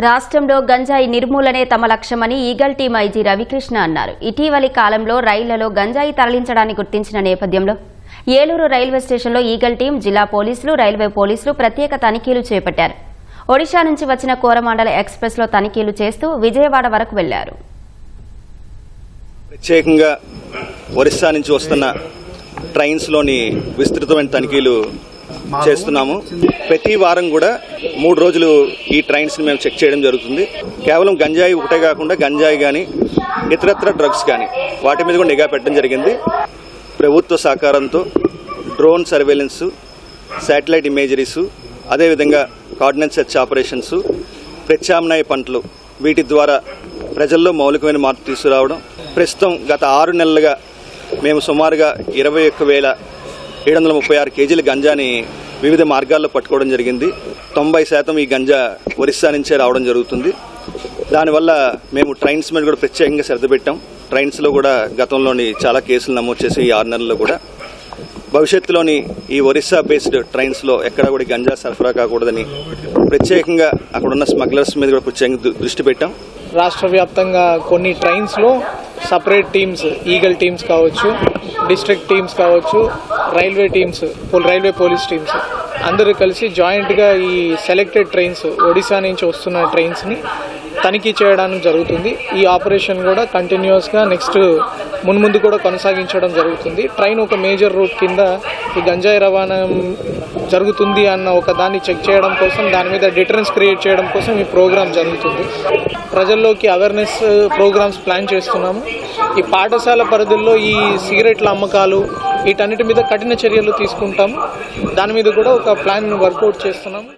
రాష్ట్రంలో గంజాయి నిర్మూలనే తమ లక్ష్యమని ఈగల్ టీం ఐజీ రవికృష్ణ అన్నారు. ఇటీవలి కాలంలో రైళ్ళలో గంజాయి తరలించడాన్ని గుర్తించిన నేపథ్యంలో ఏలూరు రైల్వే స్టేషన్లో ఈగల్ టీం జిల్లా పోలీసులు రైల్వే పోలీసులు ప్రత్యేక తనిఖీలు చేపట్టారు. ఒడిషా నుంచి వచ్చిన కోరమాండల ఎక్స్ప్రెస్లో తనిఖీలు చేస్తూ విజయవాడ వరకు వెళ్ళారు. ప్రత్యేకంగా ఒరిస్సా నుంచి వస్తున్న ట్రైన్స్లోని విస్తృతమైన తనిఖీలు చేస్తున్నాము. ప్రతి వారం కూడా మూడు రోజులు ఈ ట్రైన్స్ని మేము చెక్ చేయడం జరుగుతుంది. కేవలం గంజాయి ఒకటే కాకుండా గంజాయి కానీ ఇతరత్ర డ్రగ్స్ కానీ వాటి మీద కూడా నిఘా పెట్టడం జరిగింది. ప్రభుత్వ సహకారంతో డ్రోన్ సర్వేలెన్స్ శాటిలైట్ ఇమేజరీసు అదేవిధంగా కార్డినెన్స్ సెర్చ్ ఆపరేషన్స్ ప్రత్యామ్నాయ పంటలు వీటి ద్వారా ప్రజల్లో మౌలికమైన మార్పు తీసుకురావడం. ప్రస్తుతం గత ఆరు నెలలుగా మేము సుమారుగా ఇరవై ఒక్క వేల ఏడు వందల ముప్పై ఆరు కేజీల గంజాని వివిధ మార్గాల్లో పట్టుకోవడం జరిగింది. తొంభై శాతం ఈ గంజా ఒరిస్సా నుంచే రావడం జరుగుతుంది. దానివల్ల మేము ట్రైన్స్ మీద కూడా ప్రత్యేకంగా శ్రద్ధ పెట్టాం. ట్రైన్స్లో కూడా గతంలోని చాలా కేసులు నమోదు చేసి ఈ ఆరు నెలల్లో కూడా. భవిష్యత్తులోని ఈ ఒరిస్సా బేస్డ్ ట్రైన్స్లో ఎక్కడ కూడా గంజా సరఫరా కాకూడదని ప్రత్యేకంగా అక్కడున్న స్మగ్లర్స్ మీద కూడా ప్రత్యేకంగా దృష్టి పెట్టాం. రాష్ట్ర వ్యాప్తంగా కొన్ని ట్రైన్స్లో సపరేట్ టీమ్స్ ఈగల్ టీమ్స్ కావచ్చు డిస్ట్రిక్ట్ టీమ్స్ కావచ్చు railway teams railway police teams. అందరూ కలిసి జాయింట్గా ఈ సెలెక్టెడ్ ట్రైన్స్ ఒడిశా నుంచి వస్తున్న ట్రైన్స్ని తనిఖీ చేయడానికి జరుగుతుంది. ఈ ఆపరేషన్ కూడా కంటిన్యూస్గా నెక్స్ట్ మున్ముందు కూడా కొనసాగించడం జరుగుతుంది. ట్రైన్ ఒక మేజర్ రూట్ కింద ఈ గంజాయి రవాణా జరుగుతుంది అన్న ఒక దాన్ని చెక్ చేయడం కోసం దాని మీద డిటరెన్స్ క్రియేట్ చేయడం కోసం ఈ ప్రోగ్రామ్ జరుగుతుంది. ప్రజల్లోకి అవేర్నెస్ ప్రోగ్రామ్స్ ప్లాన్ చేస్తున్నాము. ఈ పాఠశాల పరిధుల్లో ఈ సిగరెట్ల అమ్మకాలు వీటన్నిటి మీద కఠిన చర్యలు తీసుకుంటాము. దాని మీద కూడా ఒక ప్లాన్ వర్కౌట్ చేస్తున్నాము.